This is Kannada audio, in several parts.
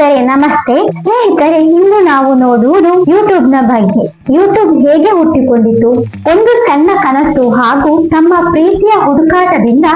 ಸ್ನೇಹಿತರೆ ನಮಸ್ತೆ ಸ್ನೇಹಿತರೆ ಇಂದು ನಾವು ನೋಡುವುದು ಯೂಟ್ಯೂಬ್ನ ಬಗ್ಗೆ. ಯೂಟ್ಯೂಬ್ ಹೇಗೆ ಹುಟ್ಟಿಕೊಂಡಿತು? ಒಂದು ಸಣ್ಣ ಕನಸು ಹಾಗೂ ತಮ್ಮ ಪ್ರೀತಿಯ ಹುಡುಕಾಟದಿಂದ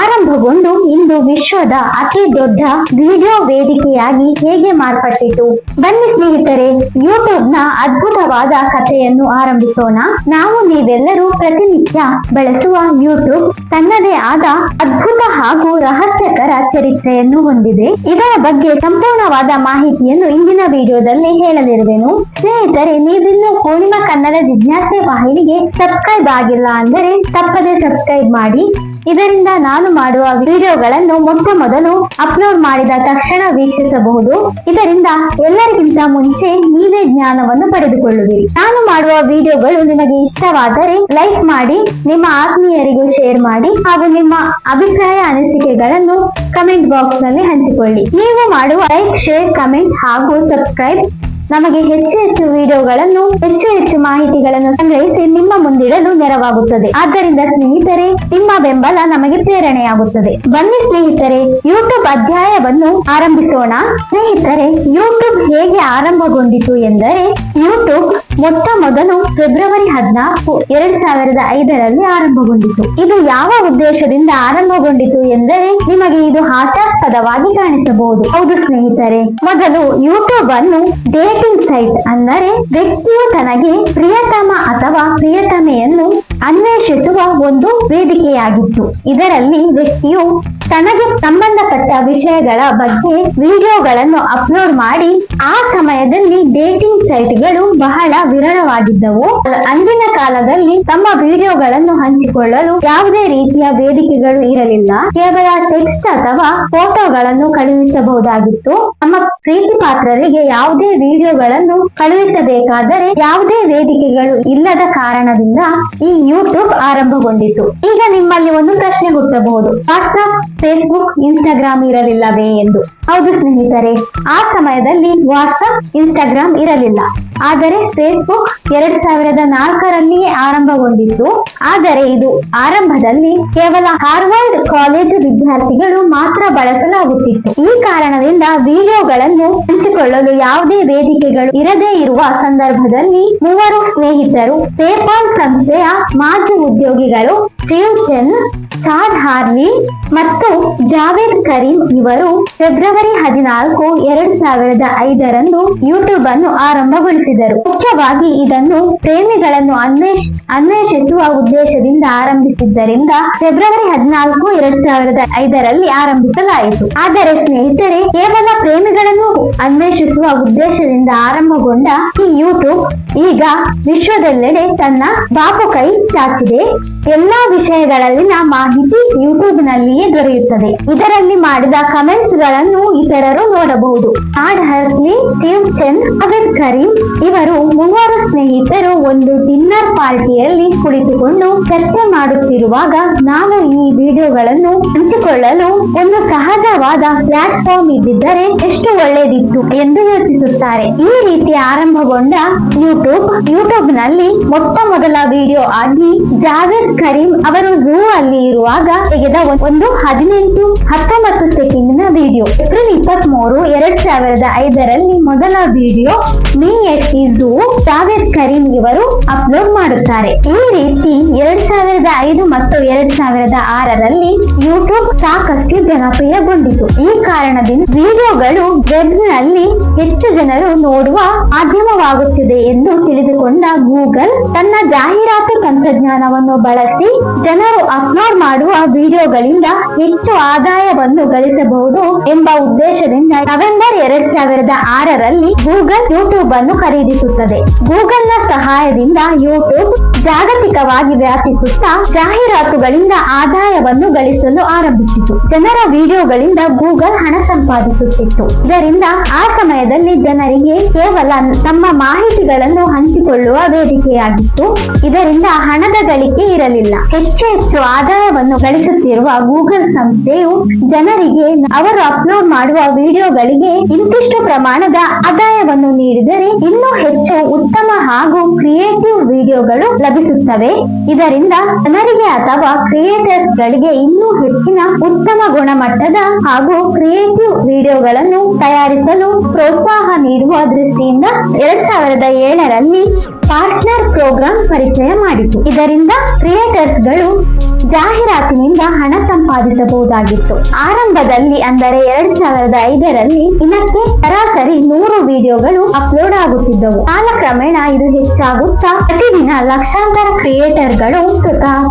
ಆರಂಭಗೊಂಡು ಇಂದು ವಿಶ್ವದ ಅತಿ ದೊಡ್ಡ ವಿಡಿಯೋ ವೇದಿಕೆಯಾಗಿ ಹೇಗೆ ಮಾರ್ಪಟ್ಟಿತು? ಬನ್ನಿ ಸ್ನೇಹಿತರೆ ಯೂಟ್ಯೂಬ್ನ ಅದ್ಭುತವಾದ ಕಥೆಯನ್ನು ಆರಂಭಿಸೋಣ. ನಾವು ನೀವೆಲ್ಲರೂ ಪ್ರತಿನಿತ್ಯ ಬಳಸುವ ಯೂಟ್ಯೂಬ್ ತನ್ನದೇ ಆದ ಅದ್ಭುತ ಹಾಗೂ ರಹಸ್ಯಕರ ಚರಿತ್ರೆಯನ್ನು ಹೊಂದಿದೆ. ಇದರ ಬಗ್ಗೆ ಸಂಪೂರ್ಣವಾದ ಮಾಹಿತಿಯನ್ನು ಇಂದಿನ ವಿಡಿಯೋದಲ್ಲಿ ಹೇಳಲಿರುವೆನು. ಸ್ನೇಹಿತರೆ, ನೀವಿನ್ನೂ ಪೂರ್ಣಿಮಾ ಕನ್ನಡ ಜಿಜ್ಞಾಸೆ ವಾಹಿನಿಗೆ ಸಬ್ಸ್ಕ್ರೈಬ್ ಆಗಿಲ್ಲ ಅಂದರೆ ತಪ್ಪದೆ ಸಬ್ಸ್ಕ್ರೈಬ್ ಮಾಡಿ. ಇದರಿಂದ ನಾನು ಮಾಡುವ ವಿಡಿಯೋಗಳನ್ನು ಮೊಟ್ಟ ಮೊದಲು ಅಪ್ಲೋಡ್ ಮಾಡಿದ ತಕ್ಷಣ ವೀಕ್ಷಿಸಬಹುದು. ಇದರಿಂದ ಎಲ್ಲರಿಗಿಂತ ಮುಂಚೆ ನೀವೇ ಜ್ಞಾನವನ್ನು ಪಡೆದುಕೊಳ್ಳುವಿರಿ. ನಾನು ಮಾಡುವ ವಿಡಿಯೋಗಳು ನಿಮಗೆ ಇಷ್ಟವಾದರೆ ಲೈಕ್ ಮಾಡಿ, ನಿಮ್ಮ ಆತ್ಮೀಯರಿಗೂ ಶೇರ್ ಮಾಡಿ ಹಾಗೂ ನಿಮ್ಮ ಅಭಿಪ್ರಾಯ ಅನಿಸಿಕೆಗಳನ್ನು ಕಮೆಂಟ್ ಬಾಕ್ಸ್ನಲ್ಲಿ ಹಂಚಿಕೊಳ್ಳಿ. ನೀವು ಮಾಡುವ ಲೈಕ್, ಶೇರ್, ಕಮೆಂಟ್ ಹಾಗೂ ಸಬ್ಸ್ಕ್ರೈಬ್ ನಮಗೆ ಹೆಚ್ಚು ಹೆಚ್ಚು ವಿಡಿಯೋಗಳನ್ನು, ಹೆಚ್ಚು ಹೆಚ್ಚು ಮಾಹಿತಿಗಳನ್ನು ಸಂಗ್ರಹಿಸಿ ನಿಮ್ಮ ಮುಂದಿಡಲು ನೆರವಾಗುತ್ತದೆ. ಆದ್ದರಿಂದ ಸ್ನೇಹಿತರೆ, ನಿಮ್ಮ ಬೆಂಬಲ ನಮಗೆ ಪ್ರೇರಣೆಯಾಗುತ್ತದೆ. ಬನ್ನಿ ಸ್ನೇಹಿತರೆ ಯೂಟ್ಯೂಬ್ ಅಧ್ಯಾಯವನ್ನು ಆರಂಭಿಸೋಣ. ಸ್ನೇಹಿತರೆ ಯೂಟ್ಯೂಬ್ ಹೇಗೆ ಆರಂಭಗೊಂಡಿತು ಎಂದರೆ ಯೂಟ್ಯೂಬ್ ಮೊಟ್ಟ ಮೊದಲು ಫೆಬ್ರವರಿ ಹದಿನಾಲ್ಕು, ಎರಡ್ ಸಾವಿರದ ಐದರಲ್ಲಿ ಆರಂಭಗೊಂಡಿತು. ಇದು ಯಾವ ಉದ್ದೇಶದಿಂದ ಆರಂಭಗೊಂಡಿತು ಎಂದರೆ ನಿಮಗೆ ಇದು ಹಾಸ್ಯಾಸ್ಪದವಾಗಿ ಕಾಣಿಸಬಹುದು. ಹೌದು ಸ್ನೇಹಿತರೆ, ಮೊದಲು ಯೂಟ್ಯೂಬ್ ಅನ್ನು ಡೇಟಿಂಗ್ ಸೈಟ್ ಅಂದರೆ ವ್ಯಕ್ತಿಯು ತನಗೆ ಪ್ರಿಯತಮ ಅಥವಾ ಪ್ರಿಯತಮೆಯನ್ನು ಅನ್ವೇಷಿಸುವ ಒಂದು ವೇದಿಕೆಯಾಗಿತ್ತು. ಇದರಲ್ಲಿ ವ್ಯಕ್ತಿಯು ತನಗೆ ಸಂಬಂಧಪಟ್ಟ ವಿಷಯಗಳ ಬಗ್ಗೆ ವಿಡಿಯೋಗಳನ್ನು ಅಪ್ಲೋಡ್ ಮಾಡಿ, ಆ ಸಮಯದಲ್ಲಿ ಡೇಟಿಂಗ್ ಸೈಟ್ಗಳು ಬಹಳ ವಿರಳವಾಗಿದ್ದವು. ಅಂದಿನ ಕಾಲದಲ್ಲಿ ತಮ್ಮ ವಿಡಿಯೋಗಳನ್ನು ಹಂಚಿಕೊಳ್ಳಲು ಯಾವುದೇ ರೀತಿಯ ವೇದಿಕೆಗಳು ಇರಲಿಲ್ಲ. ಕೇವಲ ಟೆಕ್ಸ್ಟ್ ಅಥವಾ ಫೋಟೋಗಳನ್ನು ಕಳುಹಿಸಬಹುದಾಗಿತ್ತು. ನಮ್ಮ ಪ್ರೀತಿ ಪಾತ್ರರಿಗೆ ಯಾವುದೇ ವಿಡಿಯೋಗಳನ್ನು ಕಳುಹಿಸಬೇಕಾದರೆ ಯಾವುದೇ ವೇದಿಕೆಗಳು ಇಲ್ಲದ ಕಾರಣದಿಂದ ಈ ಯೂಟ್ಯೂಬ್ ಆರಂಭಗೊಂಡಿತು. ಈಗ ನಿಮ್ಮಲ್ಲಿ ಒಂದು ಪ್ರಶ್ನೆ ಹುಟ್ಟಬಹುದು. ವಾಟ್ಸ್ಆಪ್ ಫೇಸ್ಬುಕ್ ಇನ್ಸ್ಟಾಗ್ರಾಮ್ ಇರಲಿಲ್ಲವೇ ಎಂದು. ಹೌದು ಸ್ನೇಹಿತರೆ, ಆ ಸಮಯದಲ್ಲಿ ವಾಟ್ಸ್ಆಪ್ ಇನ್ಸ್ಟಾಗ್ರಾಮ್ ಇರಲಿಲ್ಲ. ಆದರೆ ಫೇಸ್ಬುಕ್ ಎರಡ್ ಸಾವಿರದ ನಾಲ್ಕರಲ್ಲಿಯೇ ಆರಂಭಗೊಂಡಿತ್ತು. ಆದರೆ ಇದು ಆರಂಭದಲ್ಲಿ ಕೇವಲ ಹಾರ್ವರ್ಡ್ ಕಾಲೇಜು ವಿದ್ಯಾರ್ಥಿಗಳು ಮಾತ್ರ ಬಳಸಲಾಗುತ್ತಿತ್ತು. ಈ ಕಾರಣದಿಂದ ವಿಡಿಯೋಗಳನ್ನು ಹಂಚಿಕೊಳ್ಳಲು ಯಾವುದೇ ವೇದಿಕೆಗಳು ಇರದೇ ಇರುವ ಸಂದರ್ಭದಲ್ಲಿ ಮೂವರು ಸ್ನೇಹಿತರು ಪೇಪಾಲ್ ಸಂಸ್ಥೆಯ ಮಾಜಿ ಉದ್ಯೋಗಿಗಳು ಸ್ಟೀವ್ ಹಾರ್ವಿ ಮತ್ತು ಜಾವೇದ್ ಕರೀಂ ಇವರು ಫೆಬ್ರವರಿ ಹದಿನಾಲ್ಕು, ಎರಡ್ ಸಾವಿರದ ಐದರಂದು ಯೂಟ್ಯೂಬ್ ಅನ್ನು ಆರಂಭಗೊಳಿಸಿದರು. ಮುಖ್ಯವಾಗಿ ಇದನ್ನು ಪ್ರೇಮಿಗಳನ್ನು ಅನ್ವೇಷ, ಅನ್ವೇಷಿಸುವ ಉದ್ದೇಶದಿಂದ ಆರಂಭಿಸಿದ್ದರಿಂದ ಫೆಬ್ರವರಿ ಹದಿನಾಲ್ಕು, ಎರಡ್ ಸಾವಿರದ ಐದರಲ್ಲಿ ಆರಂಭಿಸಲಾಯಿತು. ಆದರೆ ಸ್ನೇಹಿತರೆ, ಕೇವಲ ಪ್ರೇಮಿಗಳನ್ನು ಅನ್ವೇಷಿಸುವ ಉದ್ದೇಶದಿಂದ ಆರಂಭಗೊಂಡ ಈ ಯೂಟ್ಯೂಬ್ ಈಗ ವಿಶ್ವದೆಲ್ಲೆಡೆ ತನ್ನ ಬಾಪು ಕೈ ಚಾಚಿದೆ. ಎಲ್ಲಾ ವಿಷಯಗಳಲ್ಲಿನ ಮಾಹಿತಿ ಯೂಟ್ಯೂಬ್ ನಲ್ಲಿಯೇ ದೊರೆಯುತ್ತದೆ. ಇದರಲ್ಲಿ ಮಾಡಿದ ಕಮೆಂಟ್ಸ್ಗಳನ್ನು ಇತರರು ನೋಡಬಹುದು. ಆಡ್ ಹರ್ಲಿ ಟೀವ್ ಚಂದ್ ಅವೆದ್ ಕರೀಂ ಇವರು ಮೂವರು ಸ್ನೇಹಿತರು ಒಂದು ಡಿನ್ನರ್ ಪಾರ್ಟಿಯಲ್ಲಿ ಕುಳಿತುಕೊಂಡು ಚರ್ಚೆ ಮಾಡುತ್ತಿರುವಾಗ ನಾನು ಈ ವಿಡಿಯೋಗಳನ್ನು ಹಂಚಿಕೊಳ್ಳಲು ಒಂದು ಸಹಜವಾದ ಪ್ಲಾಟ್ಫಾರ್ಮ್ ಇದ್ದಿದ್ದರೆ ಎಷ್ಟು ಒಳ್ಳೆಯದಿತ್ತು ಎಂದು ಯೋಚಿಸುತ್ತಾರೆ. ಈ ರೀತಿ ಆರಂಭಗೊಂಡ ಯೂಟ್ಯೂಬ್ ಯೂಟ್ಯೂಬ್ನಲ್ಲಿ ಮೊಟ್ಟ ಮೊದಲ ವಿಡಿಯೋ ಆಗಿ ಜಾವೇದ್ ಕರೀಂ ಅವರು ಝೂ ಅಲ್ಲಿ ಇರುವಾಗ ತೆಗೆದ ಒಂದು ಹದಿನೆಂಟು ಹತ್ತೊಂಬತ್ತು ಸೆಕೆಂಡಿನ ವಿಡಿಯೋ. ಏಪ್ರಿಲ್ ಇಪ್ಪತ್ತ್ ಮೂರು ಎರಡ್ ಸಾವಿರದ ಐದರಲ್ಲಿ ಮೊದಲ ವಿಡಿಯೋ ಮೀ ಈ ಝೂ ಜಾವೇದ್ ಕರೀಂ ಇವರು ಅಪ್ಲೋಡ್ ಮಾಡುತ್ತಾರೆ. ಈ ರೀತಿ ಎರಡ್ ಸಾವಿರದ ಐದು ಮತ್ತು ಎರಡ್ ಸಾವಿರದ ಆರರಲ್ಲಿ ಯೂಟ್ಯೂಬ್ ಸಾಕಷ್ಟು ಜನಪ್ರಿಯಗೊಂಡಿತು. ಈ ಕಾರಣದಿಂದ ವಿಡಿಯೋಗಳು ವೆಬ್ನಲ್ಲಿ ಹೆಚ್ಚು ಜನರು ನೋಡುವ ಮಾಧ್ಯಮವಾಗುತ್ತಿದೆ ಎಂದು ತಿಳಿದುಕೊಂಡ ಗೂಗಲ್ ತನ್ನ ಜಾಹೀರಾತು ತಂತ್ರಜ್ಞಾನವನ್ನು ಬಳಸಿ ಜನರು ಅಪ್ಲೋಡ್ ಮಾಡುವ ವಿಡಿಯೋಗಳಿಂದ ಹೆಚ್ಚು ಆದಾಯವನ್ನು ಗಳಿಸಬಹುದು ಎಂಬ ಉದ್ದೇಶದಿಂದ ನವೆಂಬರ್ ಎರಡ್ ಸಾವಿರದ ಆರರಲ್ಲಿ ಗೂಗಲ್ ಯೂಟ್ಯೂಬ್ ಅನ್ನು ಖರೀದಿಸುತ್ತದೆ. ಗೂಗಲ್ ನ ಸಹಾಯದಿಂದ ಯೂಟ್ಯೂಬ್ ಜಾಗತಿಕವಾಗಿ ವ್ಯಾಪಿಸುತ್ತಾ ಜಾಹೀರಾತುಗಳಿಂದ ಆದಾಯವನ್ನು ಗಳಿಸಲು ಆರಂಭಿಸಿತು. ಜನರ ವಿಡಿಯೋಗಳಿಂದ ಗೂಗಲ್ ಹಣ ಸಂಪಾದಿಸುತ್ತಿತ್ತು. ಇದರಿಂದ ಆ ಸಮಯದಲ್ಲಿ ಜನರಿಗೆ ಕೇವಲ ತಮ್ಮ ಮಾಹಿತಿಗಳನ್ನು ಹಂಚಿಕೊಳ್ಳುವ ವೇದಿಕೆಯಾಗಿತ್ತು. ಇದರಿಂದ ಹಣದ ಗಳಿಕೆ ಇರಲಿಲ್ಲ. ಹೆಚ್ಚು ಹೆಚ್ಚು ಆದಾಯವನ್ನು ಗಳಿಸುತ್ತಿರುವ ಗೂಗಲ್ ಸಂಸ್ಥೆಯು ಜನರಿಗೆ ಅವರು ಅಪ್ಲೋಡ್ ಮಾಡುವ ವಿಡಿಯೋಗಳಿಗೆ ಇಂತಿಷ್ಟು ಪ್ರಮಾಣದ ಆದಾಯವನ್ನು ನೀಡಿದರೆ ಇನ್ನೂ ಹೆಚ್ಚು ಉತ್ತಮ ಹಾಗೂ ಕ್ರಿಯೇಟಿವ್ ವಿಡಿಯೋಗಳು ಲಭಿಸುತ್ತವೆ. ಇದರಿಂದ ಜನರಿಗೆ ಅಥವಾ ಕ್ರಿಯೇಟರ್ಸ್ ಗಳಿಗೆ ಇನ್ನೂ ಹೆಚ್ಚಿನ ಉತ್ತಮ ಗುಣಮಟ್ಟದ ಹಾಗೂ ಕ್ರಿಯೇಟಿವ್ ವಿಡಿಯೋಗಳನ್ನು ತಯಾರಿಸಲು ಪ್ರೋತ್ಸಾಹ ನೀಡುವ ದೃಷ್ಟಿಯಿಂದ ಎರಡ್ ಸಾವಿರದ ಏಳರಲ್ಲಿ ಪಾರ್ಟ್ನರ್ ಪ್ರೋಗ್ರಾಂ ಪರಿಚಯ ಮಾಡಿತು. ಇದರಿಂದ ಕ್ರಿಯೇಟರ್ಸ್ಗಳು ಜಾಹೀರಾತಿನಿಂದ ಹಣ ಸಂಪಾದಿಸಬಹುದಾಗಿತ್ತು. ಆರಂಭದಲ್ಲಿ ಅಂದರೆ ಎರಡ್ ಸಾವಿರದ ಐದರಲ್ಲಿ ದಿನಕ್ಕೆ ಸರಾಸರಿ ನೂರು ವಿಡಿಯೋಗಳು ಅಪ್ಲೋಡ್ ಆಗುತ್ತಿದ್ದವು. ಕಾಲಕ್ರಮೇಣ ಇದು ಹೆಚ್ಚಾಗುತ್ತಾ ಪ್ರತಿದಿನ ಲಕ್ಷಾಂತರ ಕ್ರಿಯೇಟರ್ಗಳು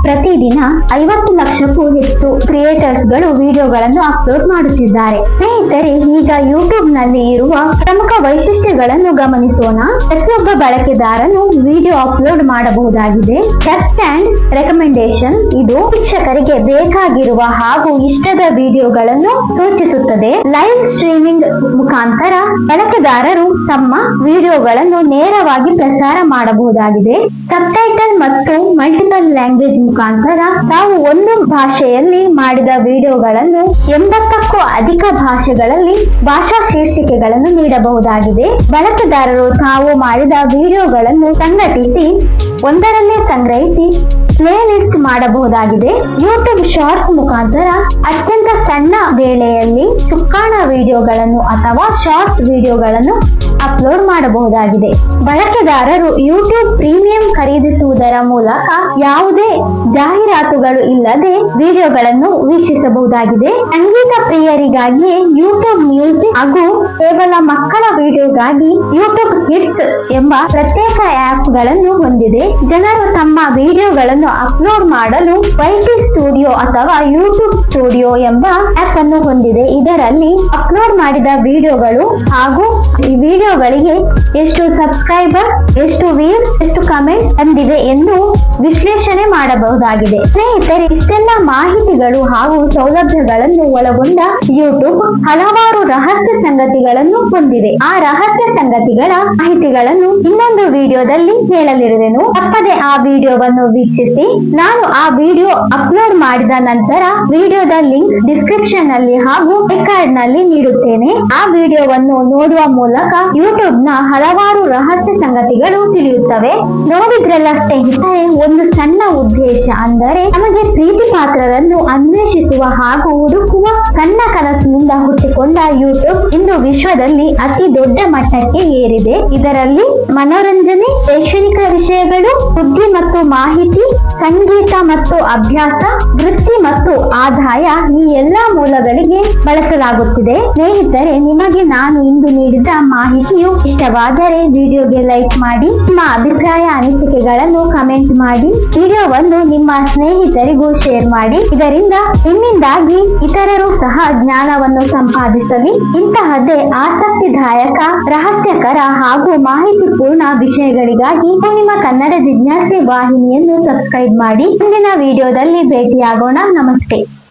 ಪ್ರತಿದಿನ ಐವತ್ತು ಲಕ್ಷಕ್ಕೂ ಹೆಚ್ಚು ಕ್ರಿಯೇಟರ್ಸ್ಗಳು ವಿಡಿಯೋಗಳನ್ನು ಅಪ್ಲೋಡ್ ಮಾಡುತ್ತಿದ್ದಾರೆ. ಸ್ನೇಹಿತರೆ, ಈಗ ಯೂಟ್ಯೂಬ್ನಲ್ಲಿ ಇರುವ ಪ್ರಮುಖ ವೈಶಿಷ್ಟ್ಯಗಳನ್ನು ಗಮನಿಸೋಣ. ಪ್ರತಿಯೊಬ್ಬ ಬಳಕೆದಾರನು ವಿಡಿಯೋ ಅಪ್ಲೋಡ್ ಮಾಡಬಹುದಾಗಿದೆ. ಟೆಕ್ಸ್ಟ್ ಅಂಡ್ ರೆಕಮೆಂಡೇಶನ್ ಇದು ಶಿಕ್ಷಕರಿಗೆ ಬೇಕಾಗಿರುವ ಹಾಗೂ ಇಷ್ಟದ ವಿಡಿಯೋಗಳನ್ನು ಸೂಚಿಸುತ್ತದೆ. ಲೈವ್ ಸ್ಟ್ರೀಮಿಂಗ್ ಮುಖಾಂತರ ಬಳಕೆದಾರರು ತಮ್ಮ ವಿಡಿಯೋಗಳನ್ನು ನೇರವಾಗಿ ಪ್ರಸಾರ ಮಾಡಬಹುದಾಗಿದೆ. ಸಬ್ಟೈಟಲ್ ಮತ್ತು ಮಲ್ಟಿಪಲ್ ಲ್ಯಾಂಗ್ವೇಜ್ ಮುಖಾಂತರ ತಾವು ಒಂದು ಭಾಷೆಯಲ್ಲಿ ಮಾಡಿದ ವಿಡಿಯೋಗಳನ್ನು ಎಂಬತ್ತಕ್ಕೂ ಅಧಿಕ ಭಾಷೆಗಳಲ್ಲಿ ಭಾಷಾ ಶೀರ್ಷಿಕೆಗಳನ್ನು ನೀಡಬಹುದಾಗಿದೆ. ಬಳಕೆದಾರರು ತಾವು ಮಾಡಿದ ವಿಡಿಯೋಗಳನ್ನು ಸಂಘಟಿಸಿ ಒಂದರಲ್ಲೇ ಸಂಗ್ರಹಿಸಿ ಪ್ಲೇ ಲಿಸ್ಟ್ ಮಾಡಬಹುದಾಗಿದೆ. ಯೂಟ್ಯೂಬ್ ಶಾರ್ಟ್ ಮುಖಾಂತರ ಅತ್ಯಂತ ಸಣ್ಣ ವೇಳೆಯಲ್ಲಿ ಚುಕ್ಕಾಣ ವಿಡಿಯೋಗಳನ್ನು ಅಥವಾ ಶಾರ್ಟ್ ವಿಡಿಯೋಗಳನ್ನು ಅಪ್ಲೋಡ್ ಮಾಡಬಹುದಾಗಿದೆ. ಬಳಕೆದಾರರು ಯೂಟ್ಯೂಬ್ ಪ್ರೀಮಿಯಂ ಖರೀದಿಸುವುದರ ಮೂಲಕ ಯಾವುದೇ ಜಾಹೀರಾತುಗಳು ಇಲ್ಲದೆ ವಿಡಿಯೋಗಳನ್ನು ವೀಕ್ಷಿಸಬಹುದಾಗಿದೆ. ಸಂಗೀತ ಪ್ರಿಯರಿಗಾಗಿಯೇ ಯೂಟ್ಯೂಬ್ ಮ್ಯೂಸಿಕ್ ಹಾಗೂ ಕೇವಲ ಮಕ್ಕಳ ವಿಡಿಯೋಗಾಗಿ ಯೂಟ್ಯೂಬ್ ಕಿಡ್ಸ್ ಎಂಬ ಪ್ರತ್ಯೇಕ ಆಪ್ಗಳನ್ನು ಹೊಂದಿದೆ. ಜನರು ತಮ್ಮ ವಿಡಿಯೋಗಳನ್ನು ಅಪ್ಲೋಡ್ ಮಾಡಲು ವೈಟಿ ಸ್ಟುಡಿಯೋ ಅಥವಾ ಯೂಟ್ಯೂಬ್ ಸ್ಟುಡಿಯೋ ಎಂಬ ಆಪ್ ಅನ್ನು ಹೊಂದಿದೆ. ಇದರಲ್ಲಿ ಅಪ್ಲೋಡ್ ಮಾಡಿದ ವಿಡಿಯೋಗಳು ಹಾಗೂ ಈ ವಿಡಿಯೋಗಳಿಗೆ ಎಷ್ಟು ಸಬ್ಸ್ಕ್ರೈಬರ್ ಎಷ್ಟು ವ್ಯೂಸ್ ಎಷ್ಟು ಕಮೆಂಟ್ ಬಂದಿದೆ ಎಂದು ವಿಶ್ಲೇಷಣೆ ಮಾಡಬಹುದಾಗಿದೆ. ಸ್ನೇಹಿತರೆ, ಇಷ್ಟೆಲ್ಲ ಮಾಹಿತಿಗಳು ಹಾಗೂ ಸೌಲಭ್ಯಗಳನ್ನು ಒಳಗೊಂಡ ಯೂಟ್ಯೂಬ್ ಹಲವಾರು ರಹಸ್ಯ ಸಂಗತಿಗಳನ್ನು ಹೊಂದಿದೆ. ಆ ರಹಸ್ಯ ಸಂಗತಿಗಳ ಮಾಹಿತಿಗಳನ್ನು ಇನ್ನೊಂದು ವಿಡಿಯೋದಲ್ಲಿ ಹೇಳಲಿರುವೆನು ತಪ್ಪದೆ ಆ ವಿಡಿಯೋವನ್ನು ವೀಕ್ಷಿಸಿ. ನಾನು ಆ ವಿಡಿಯೋ ಅಪ್ಲೋಡ್ ಮಾಡಿದ ನಂತರ ವಿಡಿಯೋದ ಲಿಂಕ್ ಡಿಸ್ಕ್ರಿಪ್ಷನ್ನಲ್ಲಿ ಹಾಗೂ ಕಾರ್ಡ್ನಲ್ಲಿ ನೀಡುತ್ತೇನೆ. ಆ ವಿಡಿಯೋವನ್ನು ನೋಡುವ ಮೂಲಕ ಯೂಟ್ಯೂಬ್ನ ಹಲವಾರು ರಹಸ್ಯ ಸಂಗತಿಗಳು ತಿಳಿಯುತ್ತವೆ. ನೋಡಿದ್ರಲ್ಲ ಸ್ನೇಹಿತರೆ, ಒಂದು ಸಣ್ಣ ಉದ್ದೇಶ ಅಂದರೆ ನಮಗೆ ಪ್ರೀತಿ ಪಾತ್ರರನ್ನು ಅನ್ವೇಷಿಸುವ ಹಾಗೂ ಹುಡುಕುವ ಸಣ್ಣ ಕನಸಿನಿಂದ ಹುಟ್ಟಿಕೊಂಡ ಯೂಟ್ಯೂಬ್ ಇಂದು ವಿಶ್ವದಲ್ಲಿ ಅತಿ ದೊಡ್ಡ ಮಟ್ಟಕ್ಕೆ ಏರಿದೆ. ಇದರಲ್ಲಿ ಮನೋರಂಜನೆ, ಶೈಕ್ಷಣಿಕ ವಿಷಯಗಳು ಸುದ್ದಿ ಮತ್ತು ಮಾಹಿತಿ, ಸಂಗೀತ ಮತ್ತು ಅಭ್ಯಾಸ, ವೃತ್ತಿ ಮತ್ತು ಆದಾಯ ಈ ಎಲ್ಲಾ ಮೂಲಗಳಿಗೆ ಬಳಸಲಾಗುತ್ತಿದೆ. ಸ್ನೇಹಿತರೆ, ನಿಮಗೆ ನಾನು ಇಂದು ನೀಡಿದ ಮಾಹಿತಿಯು ಇಷ್ಟವಾದರೆ ವಿಡಿಯೋಗೆ ಲೈಕ್ ಮಾಡಿ, ನಿಮ್ಮ ಅಭಿಪ್ರಾಯ, ಅನಿಸಿಕೆಗಳನ್ನು ಕಮೆಂಟ್ ಮಾಡಿ, ವಿಡಿಯೋವನ್ನು ನಿಮ್ಮ ಸ್ನೇಹಿತರಿಗೂ ಶೇರ್ ಮಾಡಿ. ಇದರಿಂದ ನಿಮ್ಮಿಂದಾಗಿ ಇತರರು ಸಹ ಜ್ಞಾನವನ್ನು ಸಂಪಾದಿಸಲಿ. ಇಂತಹದ್ದೇ ಆಸಕ್ತಿದಾಯಕ, ರಹಸ್ಯಕರ ಹಾಗೂ ಮಾಹಿತಿಪೂರ್ಣ ವಿಷಯಗಳಿಗಾಗಿ ನಿಮ್ಮ ಕನ್ನಡ ಜಿಜ್ಞಾಸೆ ವಾಹಿನಿಯನ್ನು ಸಬ್ಸ್ಕ್ರೈಬ್ ಮಾಡಿ. ಮುಂದಿನ ವಿಡಿಯೋದಲ್ಲಿ ಭೇಟಿಯಾಗೋಣ. ನಮಸ್ತೆ.